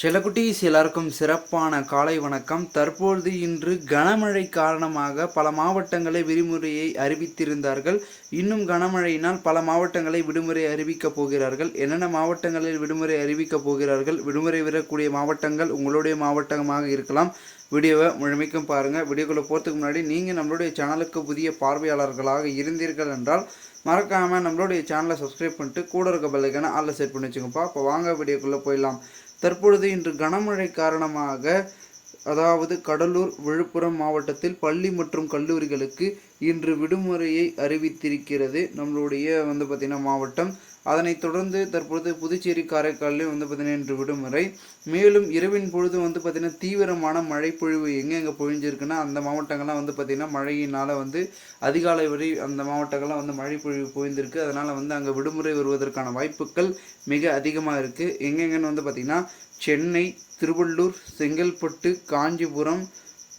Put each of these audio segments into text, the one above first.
செல்லக்குட்டீஸ் எல்லாருக்கும் சிறப்பான காலை வணக்கம். தற்பொழுது இன்று கனமழை காரணமாக பல மாவட்டங்களை விடுமுறையை அறிவித்திருந்தார்கள். இன்னும் கனமழையினால் பல மாவட்டங்களை விடுமுறை அறிவிக்கப் போகிறார்கள். என்னென்ன மாவட்டங்களில் விடுமுறை அறிவிக்கப் போகிறார்கள்? விடுமுறை விடக்கூடிய மாவட்டங்கள் உங்களுடைய மாவட்டமாக இருக்கலாம். வீடியோவை முழுமைக்கும் பாருங்கள் வீடியோக்குள்ளே போகிறதுக்கு முன்னாடி நீங்கள் நம்மளுடைய சேனலுக்கு புதிய பார்வையாளர்களாக இருந்தீர்கள் என்றால் மறக்காமல் நம்மளுடைய சேனலை சப்ஸ்கிரைப் பண்ணிட்டு கூட இருக்க பெல்லைக்கான ஆளில் செட் பண்ணி வச்சுக்கோப்பா இப்போ வாங்க வீடியோக்குள்ளே போயிடலாம். தற்பொழுது இன்று கனமழை காரணமாக அதாவது கடலூர் விழுப்புரம் மாவட்டத்தில் பள்ளி மற்றும் கல்லூரிகளுக்கு இன்று விடுமுறையை அறிவித்திருக்கிறது. நம்மளுடைய வந்து பார்த்திங்கன்னா மாவட்டம் அதனைத் தொடர்ந்து தற்பொழுது புதுச்சேரி காரைக்காலிலும் வந்து பார்த்திங்கன்னா இன்று விடுமுறை மேலும் இரவின் பொழுது வந்து பார்த்திங்கன்னா தீவிரமான மழை பொழிவு எங்கெங்கே பொழிஞ்சிருக்குன்னா அந்த மாவட்டங்கள்லாம் வந்து பார்த்திங்கன்னா மழையினால் வந்து அதிகாலை வரை அந்த மாவட்டங்கள்லாம் வந்து மழை பொழிவு பொழிந்திருக்கு. அதனால் வந்து அங்கே விடுமுறை வருவதற்கான வாய்ப்புகள் மிக அதிகமாக இருக்குது எங்கெங்கன்னு வந்து பார்த்திங்கன்னா சென்னை திருவள்ளூர் செங்கல்பட்டு காஞ்சிபுரம்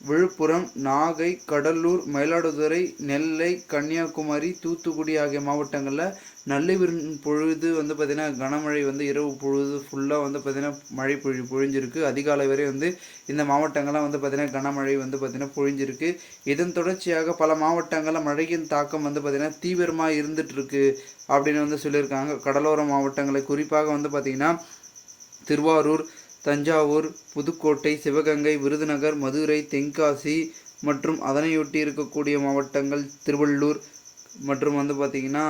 விழுப்புரம் நாகை கடலூர் மயிலாடுதுறை நெல்லை கன்னியாகுமரி தூத்துக்குடி ஆகிய மாவட்டங்களில் நள்ளிவின் பொழுது வந்து பார்த்திங்கன்னா கனமழை வந்து இரவு பொழுது ஃபுல்லாக வந்து பார்த்திங்கன்னா மழை பொழி பொழிஞ்சிருக்கு. அதிகாலை வரை வந்து இந்த மாவட்டங்கள்லாம் வந்து பார்த்திங்கன்னா கனமழை வந்து பார்த்திங்கன்னா பொழிஞ்சிருக்கு. இதன் தொடர்ச்சியாக பல மாவட்டங்களில் மழையின் தாக்கம் வந்து பார்த்திங்கன்னா தீவிரமாக இருந்துகிட்ருக்கு அப்படின்னு வந்து சொல்லியிருக்காங்க. கடலோர மாவட்டங்களை குறிப்பாக வந்து பார்த்திங்கன்னா திருவாரூர் தஞ்சாவூர் புதுக்கோட்டை சிவகங்கை விருதுநகர் மதுரை தென்காசி மற்றும் அதனையொட்டி இருக்கக்கூடிய மாவட்டங்கள் திருவள்ளூர் மற்றும் வந்து பார்த்திங்கன்னா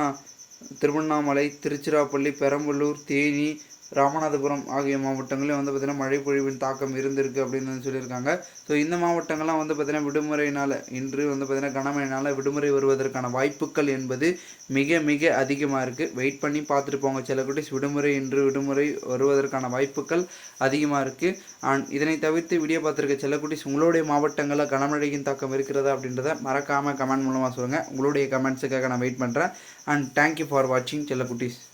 திருவண்ணாமலை திருச்சிராப்பள்ளி பெரம்பலூர் தேனி ராமநாதபுரம் ஆகிய மாவட்டங்களையும் வந்து பார்த்திங்கன்னா மழை பொழிவின் தாக்கம் இருந்திருக்கு அப்படின்னு வந்து சொல்லியிருக்காங்க. ஸோ இந்த மாவட்டங்கள்லாம் வந்து பார்த்திங்கன்னா விடுமுறையினால் இன்று வந்து பார்த்திங்கன்னா கனமழையினால் விடுமுறை வருவதற்கான வாய்ப்புகள் என்பது மிக மிக அதிகமாக இருக்குது வெயிட் பண்ணி பார்த்துட்டு போங்க சில விடுமுறை இன்று விடுமுறை வருவதற்கான வாய்ப்புகள் அதிகமாக இருக்குது அண்ட் இதனை தவிர்த்து வீடியோ பார்த்துருக்க சில உங்களுடைய மாவட்டங்களில் கனமழையின் தாக்கம் இருக்கிறதா அப்படின்றத மறக்காமல் கமெண்ட் மூலமாக சொல்லுங்கள் உங்களுடைய கமெண்ட்ஸுக்காக நான் வெயிட் பண்ணுறேன் அண்ட் தேங்க்யூ ஃபார் வாட்சிங் செல்லக்குட்டிஸ் குட்டீஸ்.